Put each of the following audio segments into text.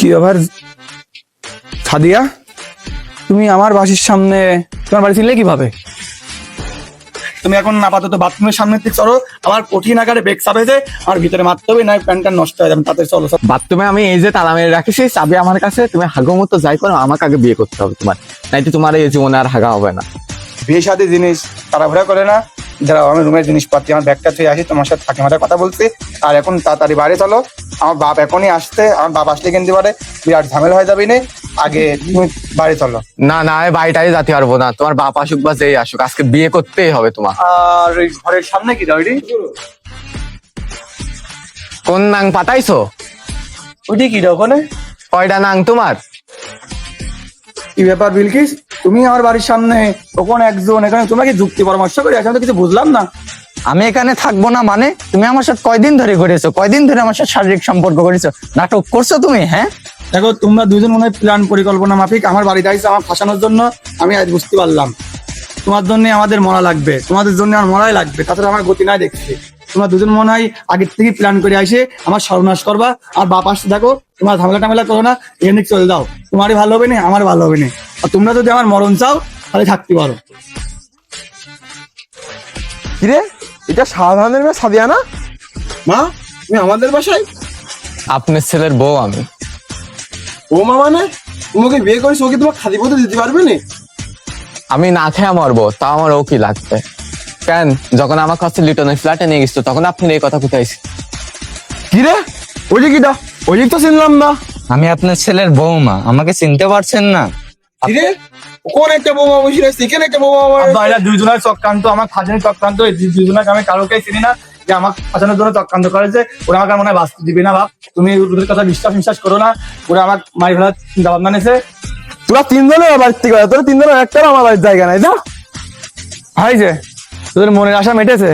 কি আবার সাদিয়া তুমি আমার বাসির সামনে তোমার বাড়ি ছিলে কীভাবে? তুমি এখন আপাতত বাথরুমের সামনে থেকে চলো আমার কঠিন আকারে বেগ চাপেছে আমার ভিতরে মারতে হবে না প্যান্টটা নষ্ট হয়ে যাবে তাতে চলো বাথরুমে আমি এই যে তালা মেরে রাখি সেই চাবি আমার কাছে তুমি হাগো মতো যাই করো আমাকে আগে বিয়ে করতে হবে তোমার। নাই তো তোমার এই জীবনে আর হাগা হবে না। বিয়ে সাথে জিনিস তাড়াহুড়া করে না যারা আমি রুমের জিনিসপাতি আমার ব্যাগটা ছুঁয়ে আসি তোমার সাথে থাকে মাথায় কথা বলছি। আর এখন তাড়াতাড়ি বাইরে চলো। আমার বাপ এখনই আসতে আমার বাপ আসলে কিনতে পারে বিরাট ঝামেলা হয়ে যাবে না। আগে তুমি বাড়ি চলো। না না আমি বাড়িটাই যেতে পারব না। তোমার বাপ আসুক বা যেই আসুক আজকে বিয়ে করতেই হবে তোমার। আর ওই ঘরের সামনে কি দাঁড়ি কোন নাং পাতাইছো? ওইটি কি দাও ওখানে। কয়টা নাং তোমার? কি ব্যাপার বিলকিস? তুমি আমার বাড়ির সামনে ওখানে একজন এখানে তোমরা কি যুক্তি পরামর্শ করে এখন তো কিছু বুঝলাম না। আমি এখানে থাকব না মানে? তুমি আমার সাথে কয়দিন ধরে ঘুরেছো? কয়দিন ধরে আমার সাথে শারীরিক সম্পর্ক করেছ? নাটক করছ তুমি হ্যাঁ? দেখো তোমরা দুজন মনে হয় প্ল্যান পরিকল্পনা মাফিক। আমার বাড়িতে আইসে আমার ফাঁসানোর জন্য আমি আজ বুঝতে পারলাম। তোমার জন্য আমাদের মরা লাগবে। তোমাদের জন্য আমার মরাই লাগবে। তাছাড়া আমার গতি নাই দেখছি তোমরা দুজন মনে হয় আগের থেকে প্ল্যান করে আসে আমার সর্বনাশ করবা আর বাপ আসতে থাকো তোমার ঝামেলা টামেলা করো না এখানে চলে দাও তোমারই ভালো হবে না আমার ভালো হবে না। আর তোমরা যদি আমার মরণ চাও তাহলে থাকতে পারো। কিরে? এটা সাধারণের মেয়ে সাদিয়া না? মা তুমি আমাদের বাসায়? আপনার ছেলের বউ আমি। ও মা মানে? তোমাকে বিয়ে করেছ ওকে তোমার খাদি পথে দিতে পারবে না? আমি না খেয়ে মরবো তাও আমার ও কি লাগবে? কেন? যখন আমার কাছে লিটনের ফ্ল্যাটে নিয়ে গেছিল তখন আপনি এই কথা কোথায় কিরে ওই যে কিটা ওই যে তো চিনলাম না। আমি আপনার ছেলের বৌমা আমাকে চিনতে পারছেন না। কিরে কোন একটা বৌমা বসে রয়েছে এখানে একটা বৌমা আমার চক্রান্ত চক্রান্ত এই আমি কারোকে চিনি না। যে আমার ফাজানোর জন্য চক্রান্ত করেছে ওরা আমাকে মনে হয় বাঁচতে দিবে না বাপ তুমি ওদের কথা বিশ্বাস বিশ্বাস করো না। ওরা আমার মারি ফেলার চিন্তা ভাবনা নিয়েছে। তোরা তিনজনের তোরা তিনজনের আমার বাড়ির জায়গা নাই যা। ভাই যে। তোদের মনের আশা মেটেছে?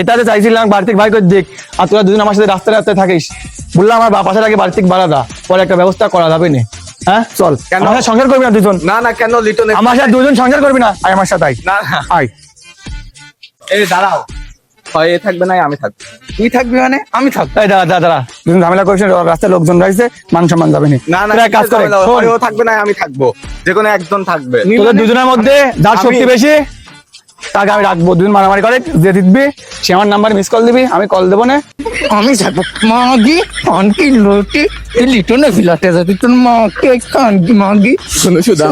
এটাতে চাইছিলাম বাড়ি থেকে ভাই করে দিক আর তোরা দুজন আমার সাথে রাস্তায় রাস্তায় থাকিস। বললাম আমার বাপ আসার আগে বাড়ি থেকে বাড়া দা পরে একটা ব্যবস্থা করা যাবে না। হ্যাঁ চল। কেন? আমার সংসার করবি না দুজন? না না কেন আমার সাথে দুজন সংসার করবি না? আয় আমার সাথে আয়। না আয়। এই দাঁড়াও। হয় এ থাকবে না আমি থাকব। তুই থাকবি মানে? আমি থাকব। এই দাঁড়া দাঁড়া দাঁড়া। দুজন ঝামেলা করিস রাস্তায় লোকজন রয়েছে মান সম্মান যাবে না। না না কাজ করে ও থাকবে না আমি থাকব। যে কোনো একজন থাকবে। তোদের দুজনের মধ্যে যার শক্তি বেশি তাকে আমি রাখব। দুদিন মারামারি করে যে দিতবি সে আমার নাম্বার মিস কল দিবি আমি কল দেবো না। আমি যাব মাগি কানকি লোটি লিটনে ফিলাতে যাবি তোর মাকে কানকি মাগি। শোনো শুধু